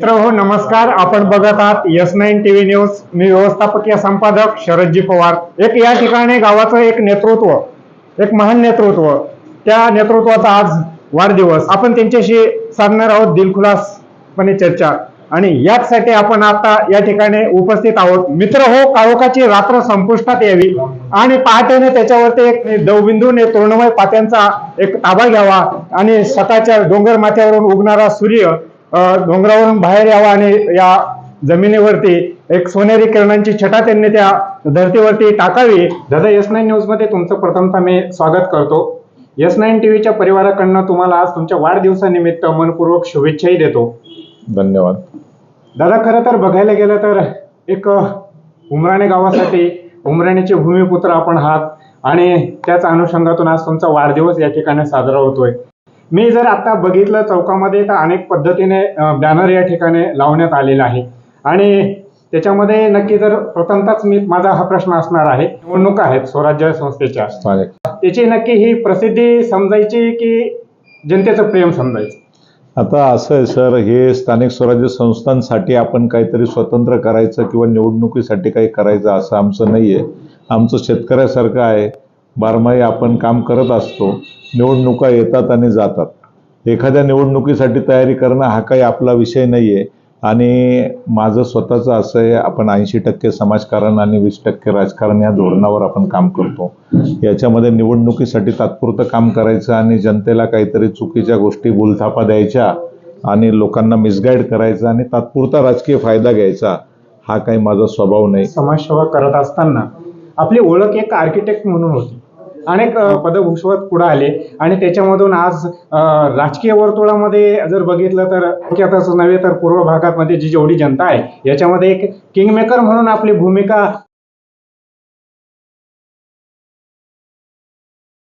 मित्र हो नमस्कार. आपण बघत आहात एस नाईन टीव्ही न्यूज. मी व्यवस्थापकीय संपादक शरदजी पवार. एक या ठिकाणी गावाचं एक नेतृत्व एक महान नेतृत्व. त्या नेतृत्वाचा आज वाढदिवस. आपण त्यांच्याशी साधणार आहोत दिलखुलासपणे चर्चा. आणि याचसाठी आपण आता या ठिकाणी उपस्थित आहोत. मित्र हो काळोखाची रात्र संपुष्टात यावी. आणि पहाटेने त्याच्यावरती एक दवबिंदूने तृणमय पात्यांचा एक ताबा घ्यावा. आणि स्वतःच्या डोंगर माथ्यावरून उगणारा सूर्य डोंगरावरून बाहेर यावा आणि या जमिनीवरती एक सोनेरी किरणांची छटा त्यांनी त्या धर्तीवरती टाकावी. दादा एस नाईन न्यूजमध्ये तुमचं प्रथमतः मी स्वागत करतो. एस नाईन टीव्हीच्या परिवाराकडनं तुम्हाला आज तुमच्या वाढदिवसानिमित्त मनपूर्वक शुभेच्छाही देतो. धन्यवाद. दादा खरं तर बघायला गेलं तर एक उमराणे गावासाठी उमराणेचे भूमिपुत्र आपण आहात आणि त्याच अनुषंगातून आज तुमचा वाढदिवस या ठिकाणी साजरा होतोय. मी जर आता बघितलं चौकामध्ये तर अनेक पद्धतीने बॅनर या ठिकाणी लावण्यात आलेला आहे. आणि त्याच्यामध्ये नक्की जर प्रथमतःच मी माझा हा प्रश्न असणार आहे. निवडणुका आहेत स्वराज्य संस्थेच्या. त्याची नक्की ही प्रसिद्धी समजायची की जनतेचं प्रेम समजायचं? आता असं आहे सर हे स्थानिक स्वराज्य संस्थांसाठी आपण काहीतरी स्वतंत्र करायचं किंवा निवडणुकीसाठी काही करायचं असं आमचं नाही आहे आमचं शेतकऱ्यासारखं आहे. बारमाही आपण काम करत असतो निवडणुका येतात आणि जातात. एखाद्या निवडणुकीसाठी तयारी करणं हा काही आपला विषय नाही आहे आणि माझं स्वतःचं असं आहे आपण ऐंशी टक्के समाजकारण आणि वीस टक्के राजकारण या धोरणावर आपण काम करतो. याच्यामध्ये निवडणुकीसाठी तात्पुरतं काम करायचं आणि जनतेला काहीतरी चुकीच्या गोष्टी बोलथापा द्यायच्या आणि लोकांना मिसगाईड करायचा आणि तात्पुरता राजकीय फायदा घ्यायचा हा काही माझा स्वभाव नाही. समाजसेवा करत असताना आपली ओळख एक आर्किटेक्ट म्हणून होती. अनेक अ, पदभूषवत पुढे आले. आणि त्याच्यामधून आज राजकीय वर्तुळामध्ये जर बघितलं तर नव्हे तर पूर्व भागामध्ये जी जेवढी जनता आहे याच्यामध्ये एक किंगमेकर म्हणून आपली भूमिका